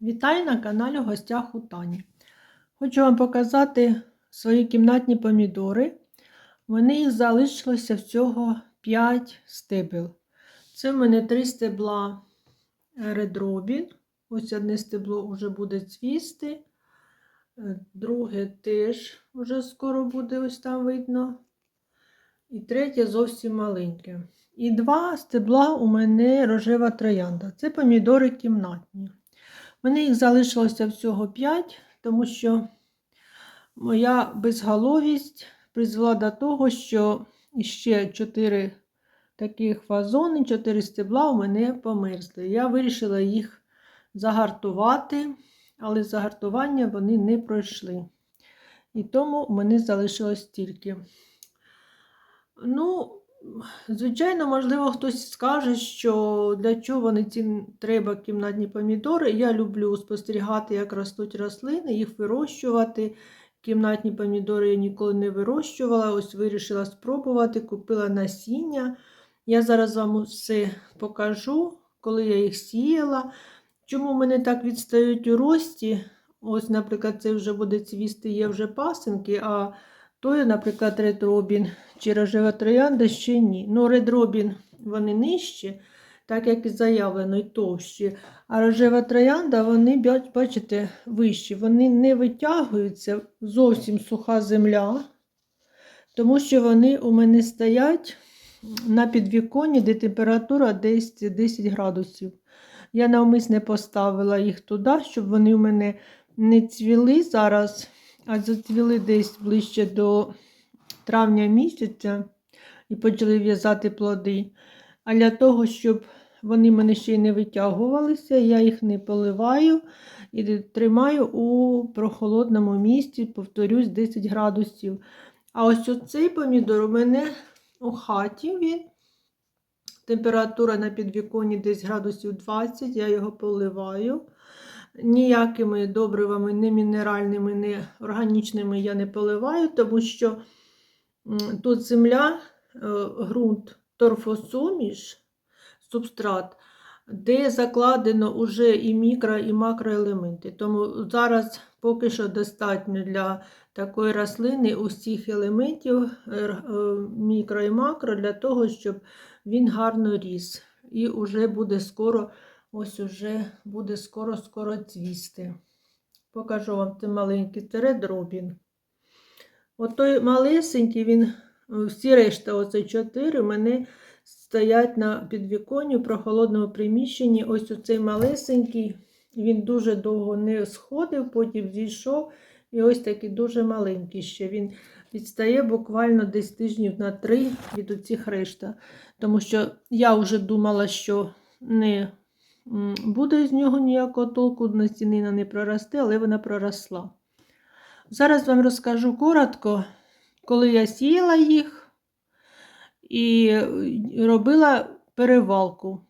Вітаю на каналі в гостях у Тані. Хочу вам показати свої кімнатні помідори. Вони залишилося всього 5 стебел. Це в мене 3 стебла Robin. Ось одне стебло вже буде цвісти. Друге теж вже скоро буде ось там видно. І третє зовсім маленьке. І два стебла у мене рожева троянда. Це помідори кімнатні. Мене їх залишилося всього 5, тому що моя безголовість призвела до того, що ще 4 таких вазони, 4 стебла у мене померзли. Я вирішила їх загартувати, але загартування вони не пройшли. І тому у мене залишилось тільки. Ну, Звичайно, можливо, хтось скаже, що для чого вони ці треба кімнатні помідори. Я люблю спостерігати, як ростуть рослини, їх вирощувати. Кімнатні помідори я ніколи не вирощувала. Ось вирішила спробувати, купила насіння. Я зараз вам все покажу, коли я їх сіяла. Чому мене так відстають у рості? Ось, наприклад, це вже буде цвісти, є вже пасинки, а той, наприклад, Robin чи рожева троянда ще ні. Ну, Robin вони нижчі, так як і заявлено, і товщі. А рожева троянда, вони, бачите, вищі. Вони не витягуються, зовсім суха земля, тому що вони у мене стоять на підвіконні, де температура десь 10 градусів. Я навмисне поставила їх туди, щоб вони у мене не цвіли зараз а зацвіли десь ближче до травня місяця і почали в'язати плоди. А для того, щоб вони мене ще й не витягувалися, я їх не поливаю і тримаю у прохолодному місці, повторюсь, 10 градусів. А ось оцей помідор у мене у хаті він. Температура на підвіконні десь градусів 20, я його поливаю. Ніякими добривами, не мінеральними, не органічними я не поливаю, тому що тут земля, е, ґрунт, торфосуміш, субстрат, де закладено вже і мікро, і макроелементи. Тому зараз поки що достатньо для такої рослини усіх елементів е, мікро і макро, для того, щоб він гарно ріс. І вже буде скоро. Ось уже буде скоро-скоро цвісти. Покажу вам цей маленький Red От той малесенький, він, всі решта, оце чотири, мене стоять на підвіконні прохолодному приміщенні. Ось оцей малесенький, він дуже довго не сходив, потім зійшов. І ось такий дуже маленький ще. Він відстає буквально десь тижнів на три від оцих решта. Тому що я вже думала, що не буде з нього ніякого толку, настінина не проросте, але вона проросла. Зараз вам розкажу коротко, коли я сіяла їх і робила перевалку.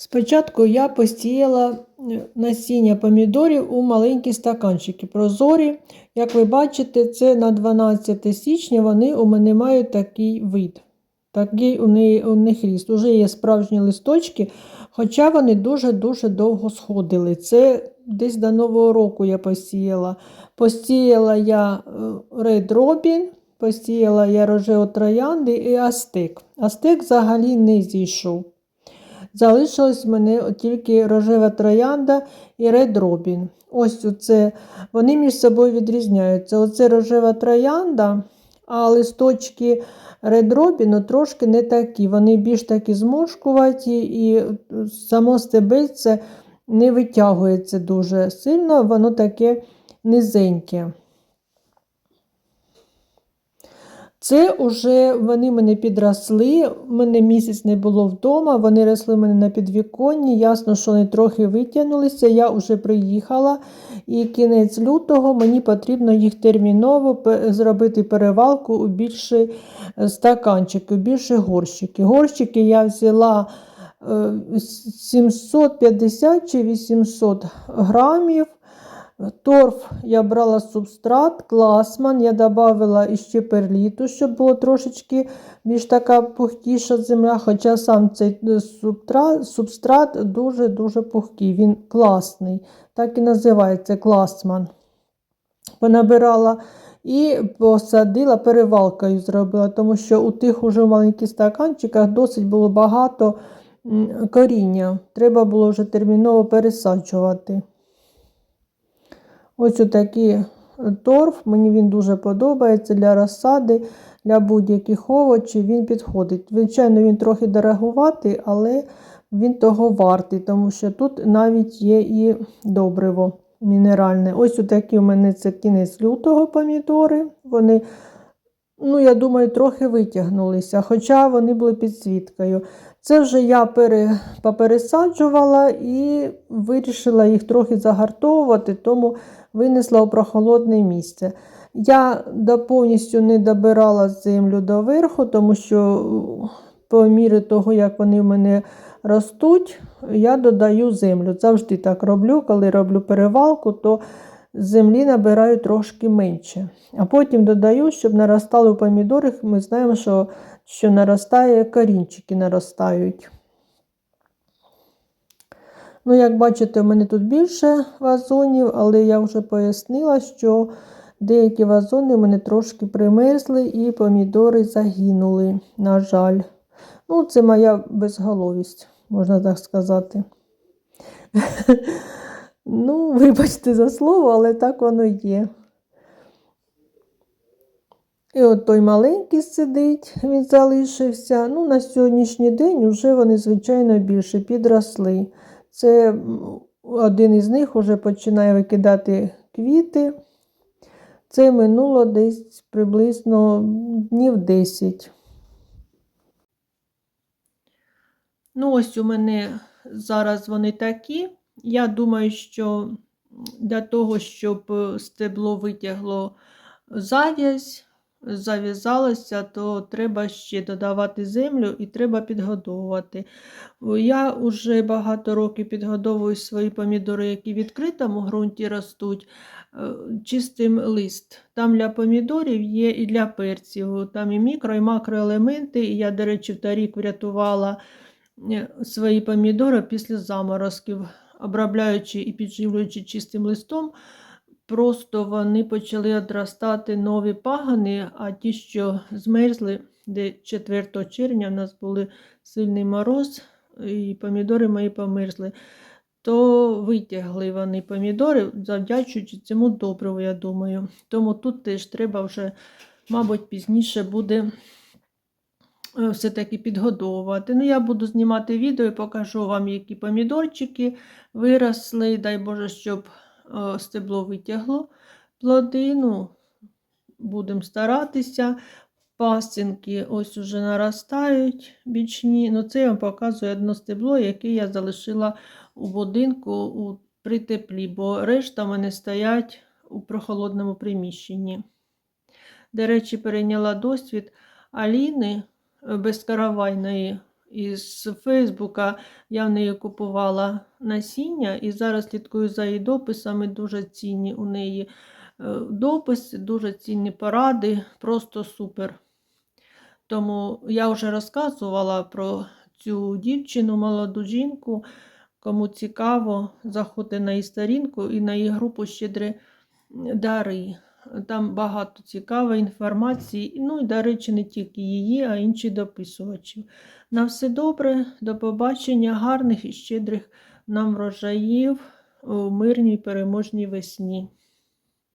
Спочатку я посіяла насіння помідорів у маленькі стаканчики прозорі. Як ви бачите, це на 12 січня вони у мене мають такий вид. Такий у них, у них ріст. Уже є справжні листочки, хоча вони дуже-дуже довго сходили. Це десь до Нового року я посіяла. Посіяла я е, Red Robin, посіяла я рожео троянди і астик. Астик взагалі не зійшов. Залишилось в мене тільки рожева троянда і Red Robin. Ось оце, вони між собою відрізняються. Оце рожева троянда, а листочки редробіну трошки не такі. Вони більш такі змушкуваті, і само стебельце не витягується дуже сильно, воно таке низеньке. Це вже вони мене підросли, У мене місяць не було вдома, вони росли мене на підвіконні. Ясно, що вони трохи витягнулися. Я вже приїхала, і кінець лютого мені потрібно їх терміново зробити перевалку у більші е, стаканчики, у більші горщики. Горщики я взяла 750 е, чи 800 грамів. Торф я брала субстрат, класман, я додавала іще перліту, щоб було трошечки більш така пухкіша земля, хоча сам цей е, субстрат дуже-дуже пухкий, він класний, так і називається класман. Понабирала і посадила, перевалкою зробила, тому що у тих уже маленьких стаканчиках досить було багато коріння. Треба було вже терміново пересаджувати. Ось отакий торф, мені він дуже подобається для розсади, для будь-яких овочів він підходить. Звичайно, він трохи дорогуватий, але він того вартий, тому що тут навіть є і добриво мінеральне. Ось отакі у мене це кінець лютого помідори. Вони, ну, я думаю, трохи витягнулися, хоча вони були під світкою. Це вже я пере, попересаджувала і вирішила їх трохи загартовувати, тому винесла у прохолодне місце. Я повністю не добирала землю до верху, тому що е, по мірі того, як вони в мене ростуть, я додаю землю. Завжди так роблю, коли роблю перевалку, то землі набираю трошки менше. А потім додаю, щоб наростали у помідори. Ми знаємо, що, що наростає, корінчики наростають. Ну, як бачите, у мене тут більше вазонів, але я вже пояснила, що деякі вазони у мене трошки примерзли і помідори загинули, на жаль. Ну, це моя безголовість, можна так сказати. Ну, вибачте за слово, але так воно є. І от той маленький сидить, він залишився. Ну, на сьогоднішній день вже вони, звичайно, більше підросли. Це один із них вже починає викидати квіти. Це минуло десь приблизно днів 10. Ну, ось у мене зараз вони такі. Я думаю, що для того, щоб е, стебло витягло зав'язь, зав'язалося, то треба ще додавати землю і треба підгодовувати. Я вже багато років підгодовую свої помідори, які в відкритому ґрунті ростуть, е, чистим лист. Там для помідорів є і для перців, там і мікро, і макроелементи. І я, до речі, в торік врятувала е, свої помідори після заморозків, обробляючи і підживлюючи чистим листом. Просто вони почали одростати нові пагани, а ті, що змерзли, де 4 червня в нас був сильний мороз, і помідори мої померзли, то витягли вони помідори, завдячуючи цьому добриву, я думаю. Тому тут теж треба вже, мабуть, пізніше буде е, все-таки підгодовувати. Ну, я буду знімати відео і покажу вам, які помідорчики виросли. Дай Боже, щоб стебло витягло плоди. Ну, будемо старатися. Пасинки ось уже наростають бічні. Ну, це я вам показую одно стебло, яке я залишила у будинку у, при теплі, бо решта в мене стоять у прохолодному приміщенні. До речі, перейняла досвід Аліни е, безкаравайної із Фейсбука. Я в неї купувала насіння і зараз слідкую за її дописами. Дуже цінні у неї е, дописи, дуже цінні поради, просто супер. Тому я вже розказувала про цю дівчину, молоду жінку. Кому цікаво, заходьте на її сторінку і на її групу Щедрі дари. Там багато цікавої інформації. Ну і, до речі, не тільки її, а інші дописувачі. На все добре, до побачення, гарних і щедрих нам врожаїв у мирній переможній весні.